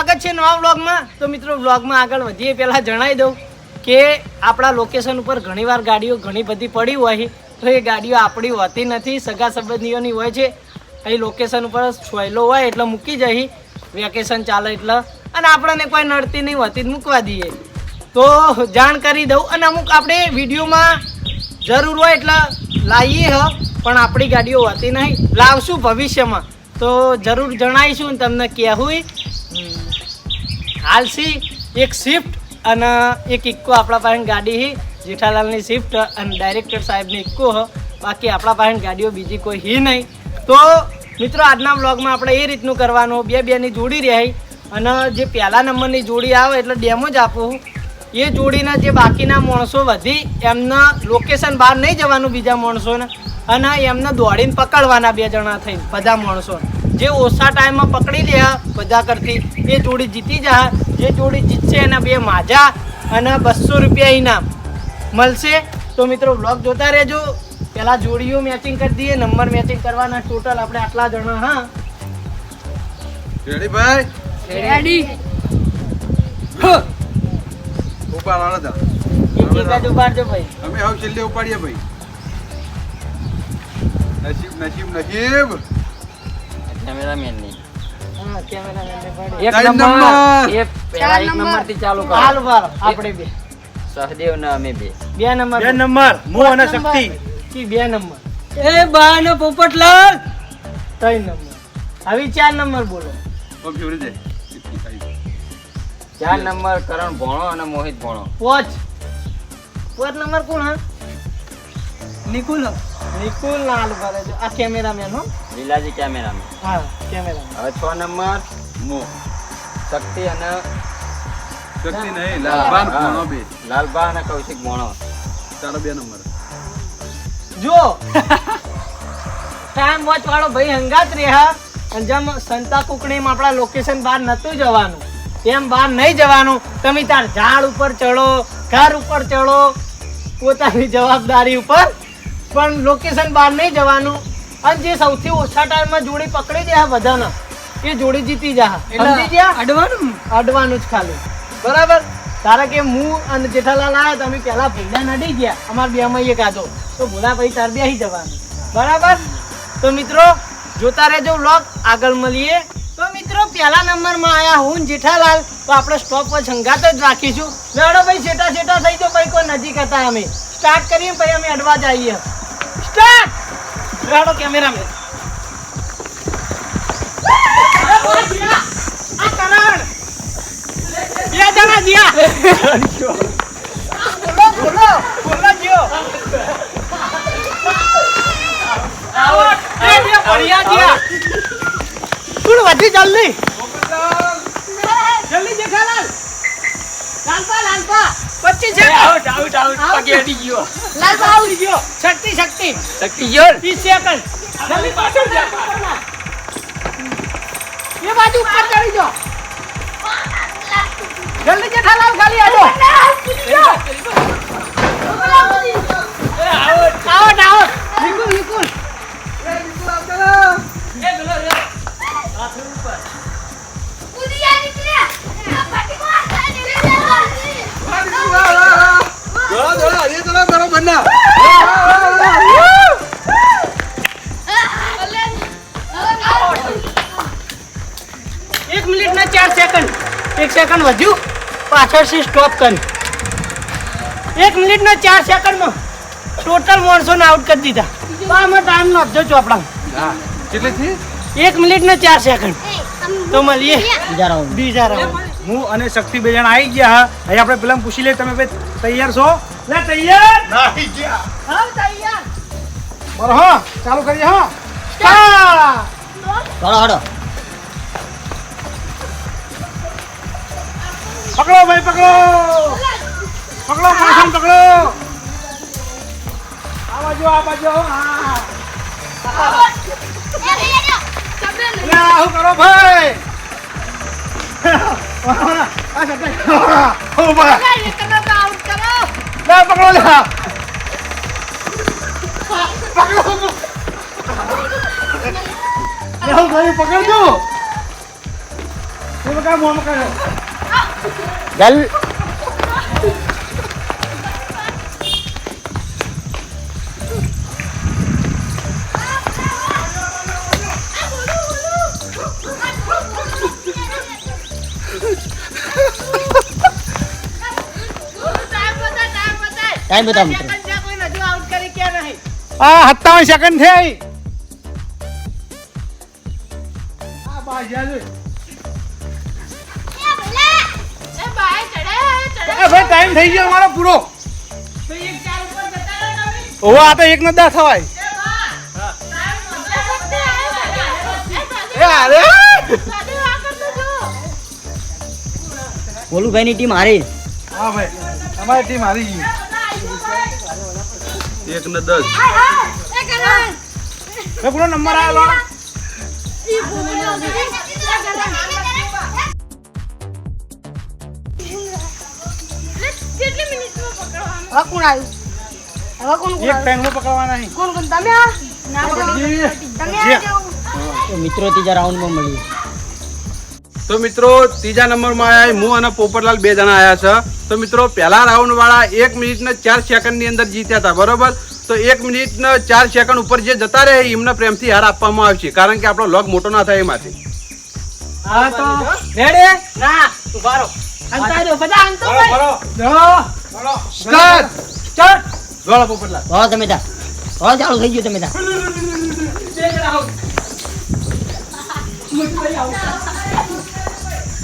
સ્વાગત છે નવા વ્લોગમાં. તો મિત્રો, વ્લોગમાં આગળ વધીએ. પહેલાં જણાવી દઉં કે આપણા લોકેશન ઉપર ઘણીવાર ગાડીઓ ઘણી બધી પડી હોય તો એ ગાડીઓ આપણી હોતી નથી, સગા સંબંધીઓની હોય છે. અહીં લોકેશન ઉપર છોયલો હોય એટલે મૂકી જઈ વેકેશન ચાલે એટલે. અને આપણને કોઈ નડતી નહીં, હોતી મૂકવા દઈએ. તો જાણ કરી દઉં. અને અમુક આપણે વિડીયોમાં જરૂર હોય એટલે લાવીએ હ, પણ આપણી ગાડીઓ હોતી નહીં. લાવશું ભવિષ્યમાં. તો જરૂર જણાવીશું તમને કહેવું હાલસી એક સ્વિફ્ટ અને એક ઇક્કો આપણા પાસે ગાડી હી, જેઠાલાલની સ્વિફ્ટ અને ડાયરેક્ટર સાહેબની ઇક્કો હ. બાકી આપણા પાસે ગાડીઓ બીજી કોઈ હી નહીં. તો મિત્રો, આજના બ્લોગમાં આપણે એ રીતનું કરવાનું. બે બેની જોડી રહી અને જે પહેલા નંબરની જોડી આવે એટલે ડેમો જ આપું એ જોડીના જે બાકીના માણસો વધી, એમના લોકેશન બહાર નહીં જવાનું બીજા માણસોને. અને એમને દોડીને પકડવાના બે જણા થઈને, બધા માણસો જે ઓછા ટાઈમમાં પકડી લે બધા કરતી એ જોડી જીતી જા. જે જોડી જીતશે એના બે માજા અને બસો રૂપિયા ઇનામ મળશે. તો મિત્રો બ્લોગ જોતા રહેજો. પેલા જોડીઓ મેચિંગ કરી દઈએ નંબર મેચિંગ કરવાના ટોટલ આપણે આટલા જણા હા. રેડી ભાઈ? રેડી ઉપાડ આલો તા એક એક જ. ઉપાડજો ભાઈ. અમે હવે છેલ્લે ઉપાડીએ ભાઈ. નસીબ નસીબ નસીબ. કેમેરામેનની ની એક નંબર. નંબર. એ પહેલા એક નંબર. થી ચાલુ કરો. હાલ વાળો આપણે બે. સહદેવ ને અમે બે. બે નંબર. બે નંબર. હું અને શક્તિ. કી બે નંબર? એ બા ને પોપટલાલ. ત્રણ નંબર. હવે ચાર નંબર બોલો. ચાર નંબર કરણ ભોણો અને મોહિત ભોણો. પોચ. પોચ નંબર કોણ હા? નિકુલ નિકુલ લાલ ભરે છે. આ કેમેરામેન હો. લીલાજી કેમેરામેન. હા કેમેરામેન. હવે છ નંબર મો. શક્તિ અને શક્તિ નહીં લાલબાન ગોણો બે લાલબા અને કૌશિક ગોણો ચાલો બે નંબર. જો ટાઈમ વોચ વાળો ભાઈ હંગાત રહ્યા અને જેમ સંતા કુકડીમાં આપણા લોકેશન બહાર નતું જવાનું એમ બહાર નહીં જવાનું તમે તાર ઝાડ ઉપર ચડો ઘર ઉપર ચડો પોતાની જવાબદારી ઉપર પણ લોકેશન બહાર નહીં જવાનું. અને જે સૌથી ઓછા ટાઈમમાં જોડી પકડી જાય બધાના એ જોડી જીતી જા. સમજી ગયા? અડવાનું? અડવાનું જ ખાલી. બરાબર? તારા કે હું અને જેઠાલાલ આવ્યા તો અમે પહેલા ભેગા નડી ગયા. અમારા બે માં એક તો ભોલા ભાઈ તાર બે જવાનું. બરાબર? તો મિત્રો જોતા રહેજો વ્લોગ આગળ મળીએ. તો મિત્રો પહેલા નંબરમાં આયા હું જેઠાલાલ. તો આપણે સ્ટોપ પર સંગાત જ રાખીશું. લેડો ભાઈ છેટા છેટા થઈ જો ભાઈ કોઈ નજીક હતા અમે. સ્ટાર્ટ કરીએ ભાઈ અમે અડવા જઈએ. સ્ટાર્ટ જ્યાં તું વધી જલ્દી. જલ્દી જેઠાલાલ લાલપા લાલપા. પચીસ આવો આઉટ આઉટ આઉટ પગે અડી ગયો. લાલપા આઉટ ગયો. શક્તિ શક્તિ. શક્તિ જોર 30 સેકન્ડ. જલ્દી પાછળ જા. એ બાજુ ઉપર ચડી જાઓ. જલ્દી જેઠાલાલ ખાલી આજો આઉટ આઉટ આઉટ વિકુલ વિકુલ બરોબર ના એક મિનિટ ને ચાર સેકન્ડ એક સેકન્ડ વધ્યું પાછળથી સ્ટોપ કરી. એક મિનિટ ના ચાર સેકન્ડમાં ટોટલ માણસોને આઉટ કરી દીધા. તો આમાં ટાઈમ નો આપજો ચોપડા એક મિનિટ ને ચાર સેકન્ડ તો મળીએ. બીજા રાઉન્ડ હું અને શક્તિ બે જણા આવી ગયા. હા હવે આપણે પેલા પૂછી લઈએ તમે ભાઈ તૈયાર છો? લે તૈયાર હા તૈયાર બરો હા ચાલુ કરીએ હા સ્ટાર્ટ પકડો ભાઈ પકડો પકડો માણસોને પકડો આ બાજુ આ બાજુ હા કરો ભાઈ લે પકડો લે પકડો ભાઈ પકડજો એ બકા મોં ટાઈમ બતાવ મિત્રો. આ સત્તાવન સેકન્ડ થઈ ભાઈ ટાઈમ થઈ ગયો અમારો પૂરો. ઓહો આ તો એક ને દસ થવાય. એ ની ટીમ હારી. હા ભાઈ તમારી ટીમ હારી ગઈ. એક ને દસ. નંબર આવેલો હવે કોણ આવ્યું? કોણ એક આવ્યું? નહીં કોણ કોણ? તમે આ? મિત્રો ત્રીજા રાઉન્ડમાં મળીએ. તો મિત્રો ત્રીજા નંબરમાં આયા હું અને પોપટલાલ બે જણા આયા છે. તો મિત્રો પહેલા રાઉન્ડવાળા એક મિનિટ ને ચાર સેકન્ડની અંદર જીત્યા હતા બરોબર? તો એક મિનિટને ચાર સેકન્ડ ઉપર જે જતા રહે એમને પ્રેમથી હાર આપવામાં આવશે કારણ કે આપણો લોગ મોટો ના થાય એમાંથી. હા તો રેડી ના ઊભા રહો અંતા દો બધા અંતો ભાઈ ચલો સ્ટાર્ટ. સ્ટાર્ટ. ગોળા પોપટલાલ તો તમે તા. તો ચાલુ થઈ ગયું તમે તા.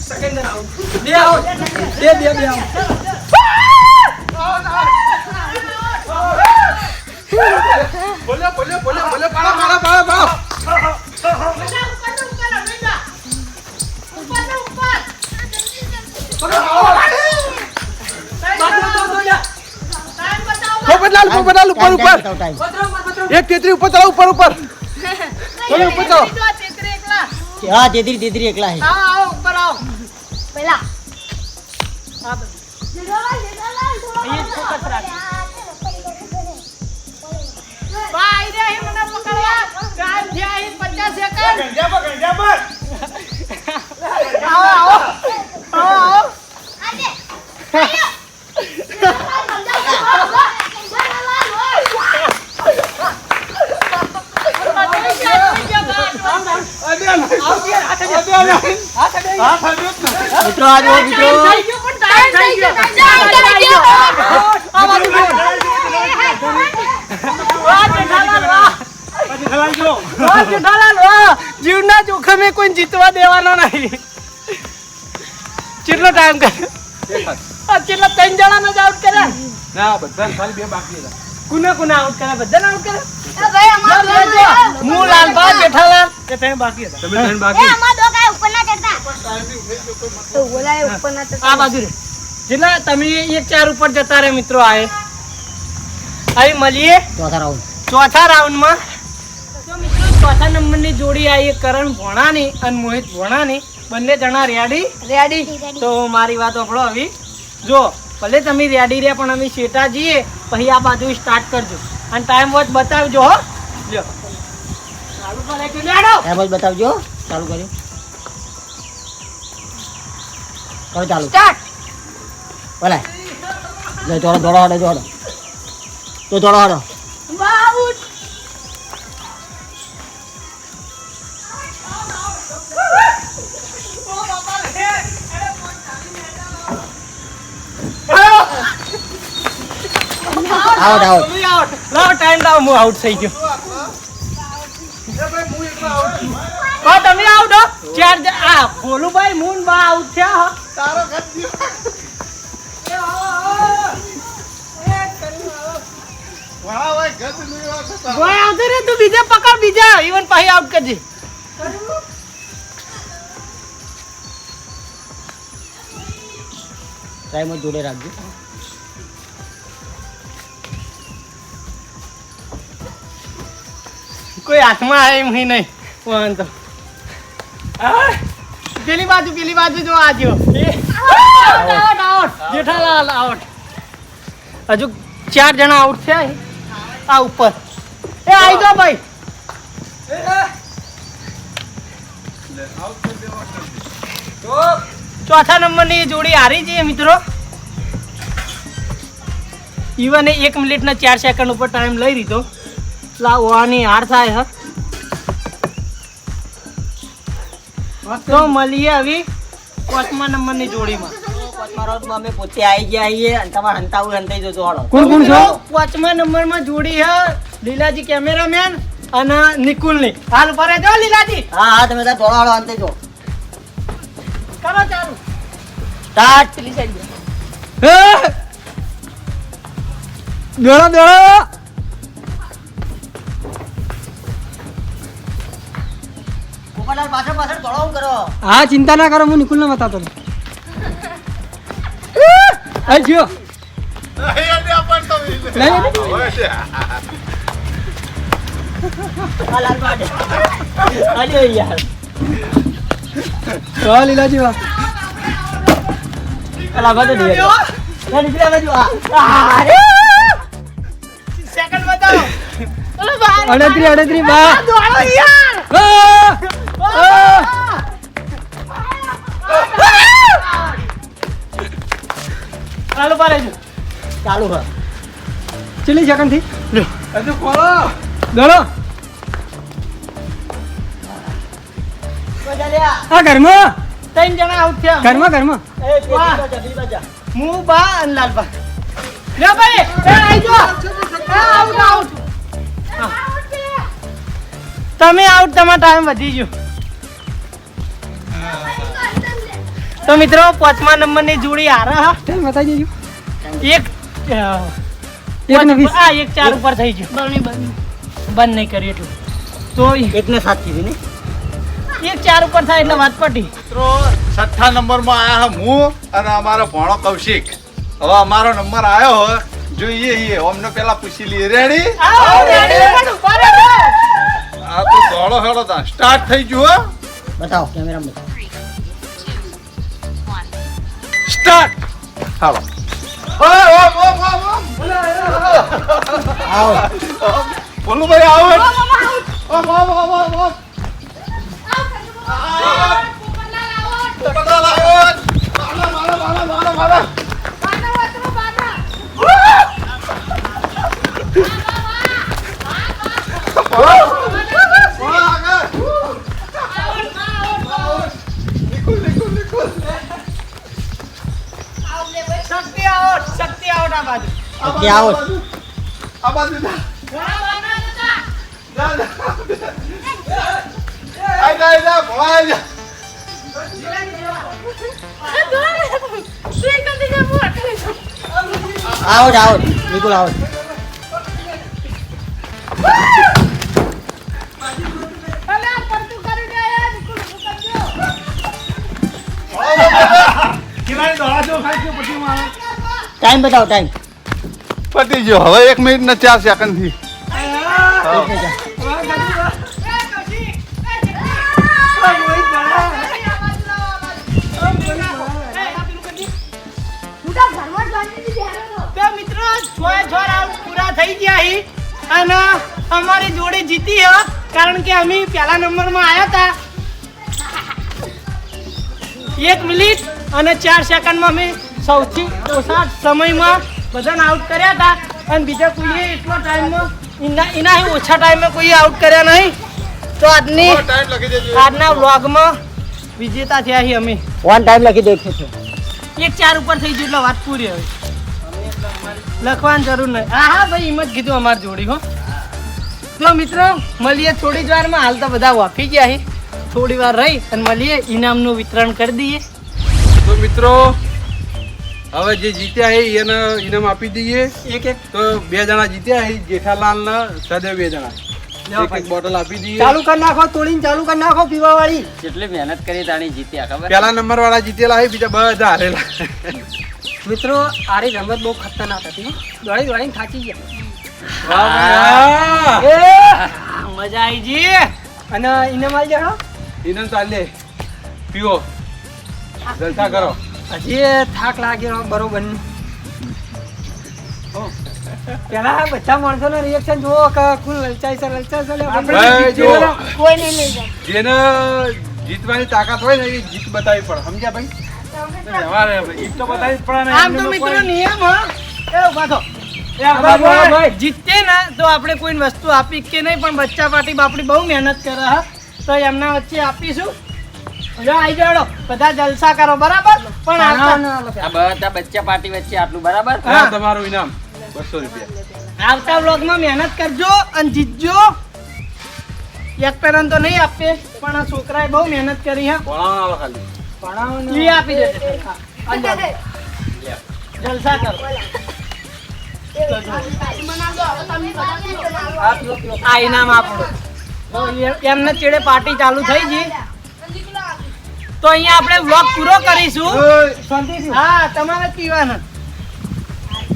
મુઠભાઈ આઉટ બે આઉટ બે બે બે આઉટ બોલ્યો બોલ્યો બોલ્યો બોલ્યો. પાડો પાડો પાડો પાડો. પોપટલાલ પોપટલાલ ઉપર ઉપર. એક તેત્રી ઉપર ચલો ઉપર ઉપર. ઉપર ચલો. લીધો ચેતરે એકલા હા તેત્રી તેત્રી એકલા છે ફોકસ રાખ ભાઈ રે મને પકડવા. થયા અહીં 50 સેકન્ડ ગંજા પર ગંજા પર આવો આવો. આવો આવો. મિત્રો આ મિત્રો. જીવના જોખમે કોઈ જીતવા દેવાનો નહીં કેટલો ટાઈમ કર્યો કેટલા ત્રણ જણાનો જ આઉટ કર્યા ના બધા ખાલી બે બાકી હતા કુને કુને આઉટ કર્યા બધા આઉટ કર્યા. હું લાલબા બાકી હતા ના ના આ બાજુ રે જેટલા તમે એક ચાર ઉપર જતા રહે મિત્રો આએ અહીં મળીએ. ચોથા રાઉન્ડ ચોથા રાઉન્ડમાં તો મિત્રો ચોથા નંબરની જોડી આવી કરણ ભોણાની અને મોહિત ભોણાની. બંને જણા રેડી રેડી તો મારી વાત આપણો આવી જો ભલે તમે રેડી રહ્યા પણ અમે શેટા જઈએ પછી આ બાજુ સ્ટાર્ટ કરજો. અને ટાઈમ વોચ બતાવજો હો. જો ચાલુ કરે કે લેડો ટાઈમ વોચ બતાવજો. ચાલુ કર્યું. કરો ચાલુ. સ્ટાર્ટ બોલાય લે દોડો દોડો હડો દોડો તો દોડો હડો બાઉટ આઉટ આઉટ લાવો ટાઈમ લાવો હું આઉટ થઈ ગયો. તમે આઉટ હો ચાર આ ભોલુભાઈ મૂન બા આઉટ થયા હો. ગોય આવતો રે તું બીજા પકડ બીજા. ઈવન પાહી આઉટ કરજે. ટાઈમ જોડે રાખજો. કોઈ હાથમાં આવે એમ નહીં વાહન તો પેલી બાજુ પેલી બાજુ જો આજો આઉટ આઉટ જેઠાલાલ આઉટ હજુ ચાર જણા આઉટ થયા છે. આ ઉપર. એ આવી જાઓ ભાઈ. ચોથા નંબરની જોડી હારી જઈએ મિત્રો. ઈવન એક મિનિટ ને ચાર સેકન્ડ ઉપર ટાઈમ લઈ લીધો. લાવ આની હાર થાય, હ. તો મળીએ આવી પાંચમા નંબરની જોડીમાં. પાંચમા અમે પોતે આવી ગયા છીએ અને તમારે હંતાવું હંતાઈ જજો હાલો. કોણ કોણ છો? પાંચમા નંબરમાં જોડી હે લીલાજી કેમેરામેન અને નિકુલની. હાલ ઉપર જો લીલાજી. હા હા તમે ત્યાં દોડો હાલો હંતાઈ જો. કરો ચાલુ. સ્ટાર્ટ પેલી સાઈડ દોડો દોડો. પાછળ પાછળ દોડો કરો. હા ચિંતા ના કરો હું નિકુલ ને બતાતો આ જો લીલાજી વાહ અલા બધો દે નીકળ્યા બાજુ આ આ, સેકન્ડ બતાવો અડત્રી અડત્રી બા યાર ચાલુ હ. ચલી સેકન્ડથી આ ઘરમાં? ત્રણ જણા આઉટ થયા ઘરમાં ઘરમાં? એ બાજુ. હું બા અને લાલબા. ભાઈ એ આઈ જો. Out out. તમે આઉટ તમારો ટાઈમ વધી ગયો. તો મિત્રો પાંચમા નંબરની જોડી આરા હા. બતાવી દેજો. એક એક ને વીસ. આ એક ચાર ઉપર થઈ ગયું. બની બંધ નહીં કર્યું એટલું. તો એકને સાત કીધી ને? એક ચાર ઉપર થાય એટલે વાત પટી. મિત્રો છઠ્ઠા નંબરમાં આયા હું અને અમારો ભણો કૌશિક. હવે અમારો નંબર આવ્યો હોય જોઈએ ઈએ અમને પેલા પૂછી લઈએ. રેડી. આ તો દોડો હેડો તા. સ્ટાર્ટ થઈ ગયું હો. બતાવો કેમેરા બતાવો સ્ટાર્ટ હાલો. ઓય, ઓમ, ઓમ, ઓમ, ઓમ. આવો બોલું ભાઈ આવો ઓમ, ઓમ, ઓમ, ઓમ, ઓમ. પોપટલાલ આવો. મારો, મારો, મારો, મારો, મારો. ઓ, બાજુ ઓકે આવો આ બાજુ જા. જા, જા. આઈ જા, જા. આવો આવો બિલકુલ આવો ટાઈમ બતાવો ટાઈમ પતી ગયો હવે એક મિનિટ ને ચાર સેકન્ડથી. મિત્રો છ પૂરા થઈ ગયા અને અમારી જોડે જીતી હ, કારણ કે અમે પહેલા નંબરમાં આવ્યા હતા એક મિનિટ અને ચાર સેકન્ડમાં અમે સૌથી ઓછા સમયમાં બધાને આઉટ કર્યા હતા અને બીજા કોઈએ એટલો ટાઈમમાં એના એના ઓછા ટાઈમે કોઈ આઉટ કર્યા નહીં. તો આજની ટાઈમ લખી દેજો. આજના વ્લોગમાં વિજેતા થયા છીએ અમે. વન ટાઈમ લખી દો એક ચાર ઉપર થઈ ગયું એટલે વાત પૂરી હવે. લખવાની જરૂર નહીં. હા હા ભાઈ એમ જ કીધું અમારી જોડી હો. તો મિત્રો મળીએ થોડી જ વારમાં. હાલ તો બધા વાપી ગયા છે. થોડી વાર રહી અને મળીએ. ઇનામનું વિતરણ કરી દઈએ. તો મિત્રો હવે જે જીત્યા છે એને ઇનામ આપી દઈએ. એક એક. તો બે જણા જીત્યા છે જેઠાલાલ ને સદે બે જણા. એક એક બોટલ આપી દઈએ. ચાલુ કરી નાખો તોડીને ચાલુ કરી નાખો પીવા વાળી મહેનત કરી તાણી જીત્યા ખબર? પેલા નંબર વાળા જીતેલા હે બીજા બધા હારેલા. મિત્રો આરી રમત બહુ ખતરનાક હતી હો. દોડી દોડીને થાકી ગયા. મજા આવી જી. અને એને આવી જાણો ઇનામ ચાલે પીવો. જલસા કરો. હજી થાક લાગ્યો બરોબર પેલા બધા માણસોનો રિએક્શન જુઓ કે કુલ લલચાઈ છે લલચાઈ છે આપણે કોઈ નહીં લઈ જાય. જેને જીતવાની તાકાત હોય ને એ જીત બતાવી પડે. સમજ્યા ભાઈ? તો બતાવી પડે ને આમ તો મિત્રો નિયમ હ? એ ઊભા થો. એ આ ભાઈ, જીતે ને તો આપણે કોઈ વસ્તુ આપી કે નહીં પણ બચ્ચા પાટી બાપડી બહુ મહેનત કરે હા? તો એમના વચ્ચે આપીશું. બધા જલસા કરો બરાબર? પણ આ બધા બચ્ચા પાર્ટી વચ્ચે આટલું બરાબર? તમારું ઇનામ બસો રૂપિયા. આવતા વ્લોગમાં મહેનત કરજો અને જીતજો. એક પેરન તો નહીં આપે પણ આ છોકરાએ બહુ મહેનત કરી હા. ભણાવવાનો ખાલી. આપી દેશે. જલસા કરો. આ ઇનામ આપણું એમને ચેડે પાર્ટી ચાલુ થઈ ગઈ. તો અહીંયા આપણે વ્લોગ પૂરો કરીશું. હા તમારે પીવાના.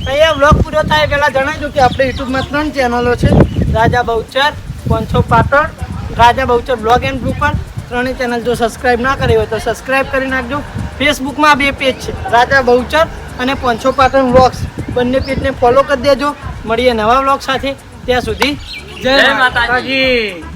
તો અહીંયા વ્લોગ પૂરો થાય પહેલાં જણાવી દઉં કે આપણે યુટ્યુબમાં ત્રણ ચેનલો છે. Raja Bahuchar પંચો Patan Raja Bahuchar blog and blooper ત્રણેય ચેનલ જો સબસ્ક્રાઈબ ના કરી હોય તો સબસ્ક્રાઈબ કરી નાખજો. ફેસબુકમાં બે પેજ છે રાજા બહુચર અને પંછો પાટણ વ્લોગ્સ બંને પેજને ફોલો કરી દેજો. મળીએ નવા વ્લોગ સાથે. ત્યાં સુધી જય માતાજી.